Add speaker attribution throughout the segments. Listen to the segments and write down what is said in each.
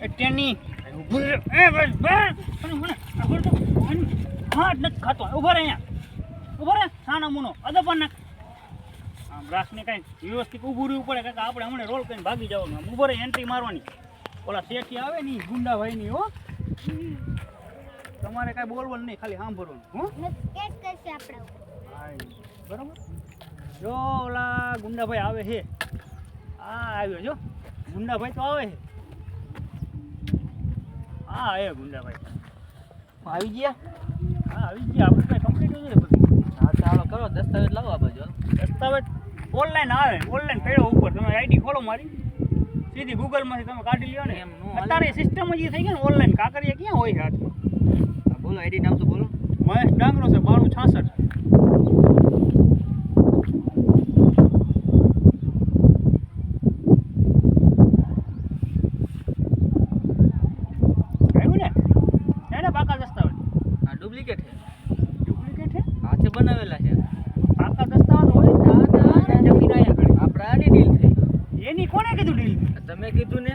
Speaker 1: રહે. એ બસ બસ. હા નથી ખાતો ઊભો રહે અહીંયા. ઊભો રહે. સાના મુનો. અદપન નાખ. આમ કાંઈ વ્યવસ્થિત ઊભું રહેવું પડે. કાંઈક આપણે હમણાં રોલ કરીને ભાગી જવાનું. આમ રહે એન્ટ્રી મારવાની. ઓલા શેઠી આવે ને ગુંડા હો. તમારે કાંઈ બોલવાનું નહીં ખાલી સાંભળવાનું હો. બરાબર? જો ઓલા ગુંડાભાઈ આવે છે. આ આવ્યો જો. ગુંડાભાઈ તો આવે છે. હા એ ગુંડાભાઈ
Speaker 2: આવી ગયા?
Speaker 1: હા આવી ગયા. આપણે કમ્પ્લીટ છે બધું.
Speaker 2: હા ચાલો કરો દસ્તાવેજ લાવો આ બાજુ
Speaker 1: દસ્તાવેજ ઓનલાઈન આવે. ઓનલાઈન પેડો ઉપર. તમે આઈડી ખોલો મારી. સીધી ગૂગલમાંથી તમે કાઢી લ્યો ને.
Speaker 2: એમ
Speaker 1: અત્યારે સિસ્ટમ જ થઈ ગઈ ને ઓનલાઈન કાકરિયા ક્યાં હોય હાથમાં
Speaker 2: બોલો આઈડી નામ તો બોલો.
Speaker 1: મહેશ ડાંગરો છે બાણું છાસઠ આવ્યું ને એને પાકા દસ્તાવેજ
Speaker 2: આ ડુપ્લિકેટ છે.
Speaker 1: ડુપ્લિકેટ છે?
Speaker 2: હાથે બનાવેલા છે.
Speaker 1: પાકા દસ્તાવેજ હોય ને આ જમીન આયા કરી.
Speaker 2: આપણે આની ડીલ થઈ.
Speaker 1: એની કોને કીધું ડીલ
Speaker 2: તમે કીધું ને?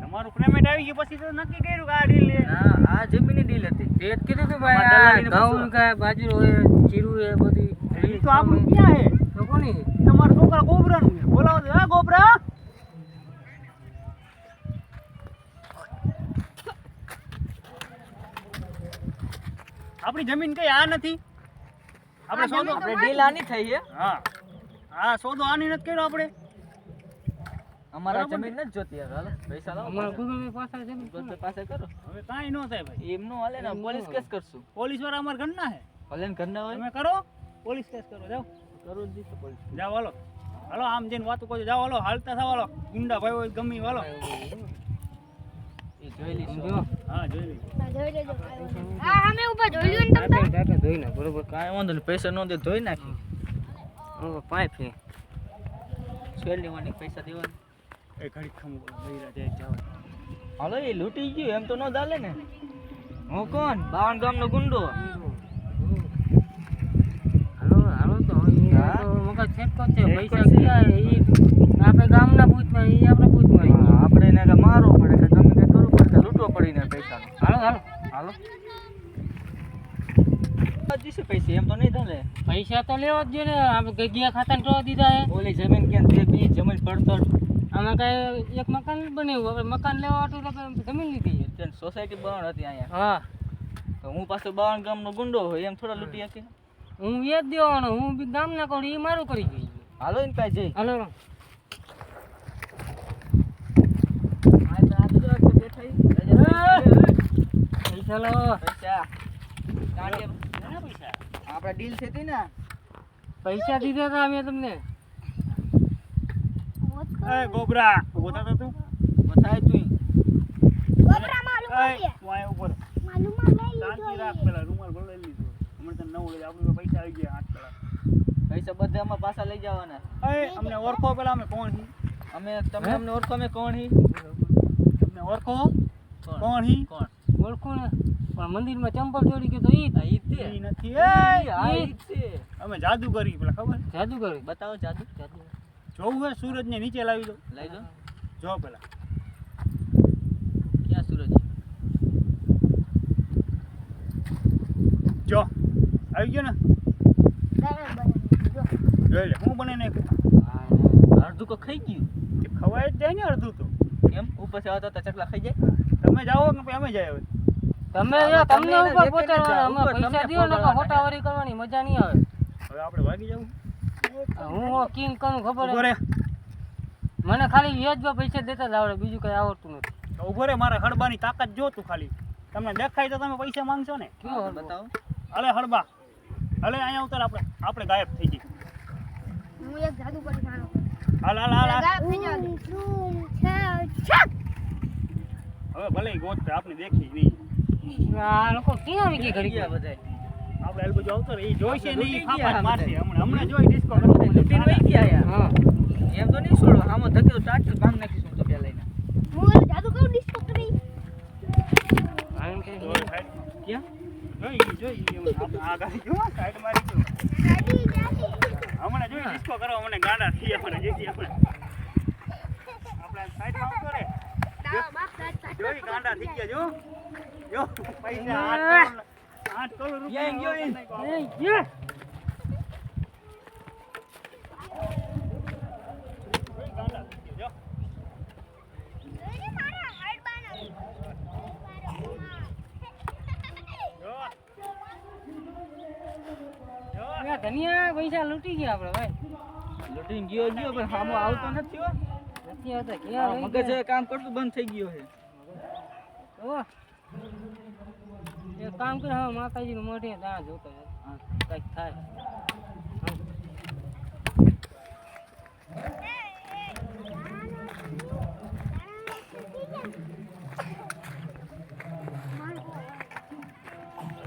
Speaker 1: તમારું પેમેન્ટ આવી ગયું પછી તો નક્કી કર્યું કે આ ડીલ લે
Speaker 2: ના આ જમીનની ડીલ હતી.
Speaker 3: તે કીધું કે ભાઈ આ ઘઉં કા બાજરો હે જીરું હે બધી
Speaker 1: તો આપણું ક્યાં હે
Speaker 3: તો કોની?
Speaker 1: તમારો છોકરા કોબરાનું છે. બોલાવો આપણી જમીન કઈ આ નથી? આપણે સોદો
Speaker 2: આપણે ડીલ આની થઈ છે.
Speaker 1: હા. આ સોદો આની નથી કર્યો આપણે?
Speaker 2: અમારા જમીન નથી જોતી હવે હાલો. પૈસા લાવો
Speaker 3: અમારા ગુગલ પાસે છે ને
Speaker 2: પાસે કરો.
Speaker 1: હવે કાંઈ ન થાય ભાઈ.
Speaker 2: નો હાલે ને પોલીસ કેસ કરશું.
Speaker 1: પોલીસવાળા અમારા ઘરના હે
Speaker 2: ભલે ને ઘરના હોય?
Speaker 1: તમે કરો. પોલીસ કેસ કરો જાઓ.
Speaker 2: કરો જ દીધું પોલીસ
Speaker 1: જાઓ હાલો. હાલો આમ જઈને વાતું કહો જાઓ હાલો. હાલતા થાવ હાલો. ગુંડા ભાઈ હોય ગમી હાલો.
Speaker 2: જોઈ લઈશું.
Speaker 1: હા જોઈ લઈએ
Speaker 4: હા અમે ઉપર જોઈ લ્યો ને તમે
Speaker 3: ટાટા ટાટા ના બરોબર.
Speaker 2: કાંઈ વાંધો નહીં પૈસા નો દે ધોઈ નાખી.
Speaker 3: ઓ
Speaker 2: સ્વેલ લેવાની પૈસા દેવાની.
Speaker 1: એ ઘડી ખમો બૈરા જાય જાવ
Speaker 2: હાલો એ લૂંટી ગયું એમ તો ન ચાલે ને. હું કોણ? બાવન ગામનો ગુંડો.
Speaker 3: હાલો હાલો તો મગજ છેટકો છે પૈસા
Speaker 2: છે.
Speaker 3: ક્યાં હે? ઈ આપણે ગામના ભૂતમાં ઈ આપણે ભૂતમાં ઈ.
Speaker 2: હા, આપણે એને કે મારવો પડે કે ગમે તે કરવું પડે કે લૂંટવો પડીને પૈસા
Speaker 3: હાલો હાલો
Speaker 2: હાલો. પૈસા એમ તો નહીં ચાલે
Speaker 3: પૈસા તો લેવા જ ને આપણે ગયા ખાતા ને દીધા હે.
Speaker 2: ઓલી જમીન ક્યાં બી જમીન પડતર.
Speaker 3: આમાં કઈ એક મકાન બન્યું હવે મકાન લેવા હતું તો જમીન લીધી.
Speaker 2: સોસાયટી બાવન હતી અહીંયા.
Speaker 3: હા.
Speaker 2: તો હું પાછો બાવન ગામનો ગુંડો હોય એમ થોડા લૂંટી શકે
Speaker 3: હું એ જ દેવાનો હું બી ગામના કરું એ મારું કરી ગઈ.
Speaker 2: હાલો એને પાસે જઈ.
Speaker 3: હાલો
Speaker 2: બેઠા ઈ.
Speaker 3: પૈસા.
Speaker 2: આપણે ડીલ થતી ને.
Speaker 3: પૈસા દીધા હતા અમે તમને.
Speaker 1: એ ગોબરા. તું.
Speaker 2: બતાય તું
Speaker 4: ગોબરા માલુમ
Speaker 1: એ
Speaker 4: નથી
Speaker 1: ઉપર.
Speaker 4: માલુમ લઈ
Speaker 1: શાંતિ રાખ પેલા રૂમાલ ભરાઈ લીધો. હમણાં તને નવ લઈ આપણે પૈસા આવી ગયા હાથ પેલા
Speaker 2: પૈસા બધા અમારા પાછા લઈ જવાના.
Speaker 1: એ અમને ઓળખો પેલા અમે કોણ હી?
Speaker 2: અમે તમે અમને ઓળખો અમે કોણ હી?
Speaker 1: તમને ઓળખો? કોણ હી?
Speaker 2: કોણ?
Speaker 3: ઓળખું ને? પણ મંદિરમાં ચંપલ ચોરી ગયો તો ઈ
Speaker 2: ઈ તે.
Speaker 1: ઈ નથી
Speaker 2: એ આ ઈ તે.
Speaker 1: અમે જાદુ કરી પેલા ખબર?
Speaker 3: જાદુ કરી
Speaker 2: બતાવો જાદુ જાદુ.
Speaker 1: જોવું હે સૂરજ ને નીચે લાવી દો.
Speaker 2: લઈ દો.
Speaker 1: જો પેલા.
Speaker 2: ક્યાં સૂરજ?
Speaker 1: જો. આવી ગયો ને? જોઈ લે હું બને નાખ્યું?
Speaker 2: અડધું તો ખાઈ ગયું.
Speaker 1: તે ખવાય જ જાય ને અડધું તો.
Speaker 2: કેમ? ઉપર આવતા હતા ચકલા ખાઈ જાય?
Speaker 1: તમે જાઓ કે અમે જાય હવે?
Speaker 3: તમે તમને ઉપર પહોંચાડવાના અમે પૈસા દ્યો ને. હોટાવારી કરવાની મજા નહીં આવે.
Speaker 1: હવે આપણે ભાગી જવું?
Speaker 3: હું કિંગ કરું ખબર મને ખાલી વ્યાજમાં પૈસા દેતા જ આવડે બીજું કઈ આવડતું નથી.
Speaker 1: ઊભો રે મારા હડબાની તાકાત જો તું ખાલી. તમને દેખાય તો તમે પૈસા માંગશો ને?
Speaker 3: કયો હળવો?
Speaker 2: બતાવો.
Speaker 1: હલે હડબા અલે અહીંયા ઉતર આપણે. આપણે ગાયબ થઈ જઈએ.
Speaker 4: હું એક જાદુ કરી
Speaker 1: હાલ હાલ હાલ.
Speaker 4: ગાયબ થઈ જાવ
Speaker 1: હવે ભલે ગોત આપણે દેખી નહીં.
Speaker 3: આ લોકો ક્યાં આવી ઘડી
Speaker 2: ગયા બધાય.
Speaker 1: આપણે એલ બાજુ આવતો એ જોઈશે નહીં
Speaker 2: લૂંટી
Speaker 1: ફાફા મારશે હમણાં. હમણાં જોઈ ડિસ્કો
Speaker 2: લૂંટીને વહી ગયા યાર.
Speaker 3: હા.
Speaker 2: એમ તો નહીં છોડો. આમાં ધકેલો ટાટ ભાંગ નાખીશું તો પેલા લઈને
Speaker 4: હું જાદુ કરું ડિસ્કો કરી.
Speaker 3: આમ કે
Speaker 2: ક્યાં?
Speaker 1: જોઈ જોઈ આ ગાડી જો સાઈડ મારી જો
Speaker 4: ગાડી ગાડી
Speaker 1: હમણાં જોઈ ડિસ્કો કરો મને ગાંડા થઈ આપણે જેથી આપણે આપણે સાઈડમાં આવતો રે
Speaker 4: દાવા બાપ દાદ સાચો
Speaker 1: જોઈ ગાંડા થઈ ગયા જો જો પૈસા આઠ કરોડ આઠ કરોડ રૂપિયા
Speaker 2: ગયો ઈ.
Speaker 1: નાખ્યો.
Speaker 3: એ યે
Speaker 1: ગાંડા થઈ ગયા,
Speaker 4: એને મારા હાડ બનાવી
Speaker 1: જો જો
Speaker 3: આ ધનિયા પૈસા લૂંટી ગયા આપણે ભાઈ
Speaker 2: લૂંટીને ગયો ગયો પણ સામો આવતો નથી હો
Speaker 3: નથી આવતા
Speaker 2: આ
Speaker 3: ક્યાં લઈ
Speaker 2: મગજ
Speaker 3: ગયા?
Speaker 2: હવે કામ કરતું બંધ થઈ ગયો છે
Speaker 3: તો એક કામ કરે હવે માતાજીનું મોઢે ત્યાં જોતો કંઈક થાય.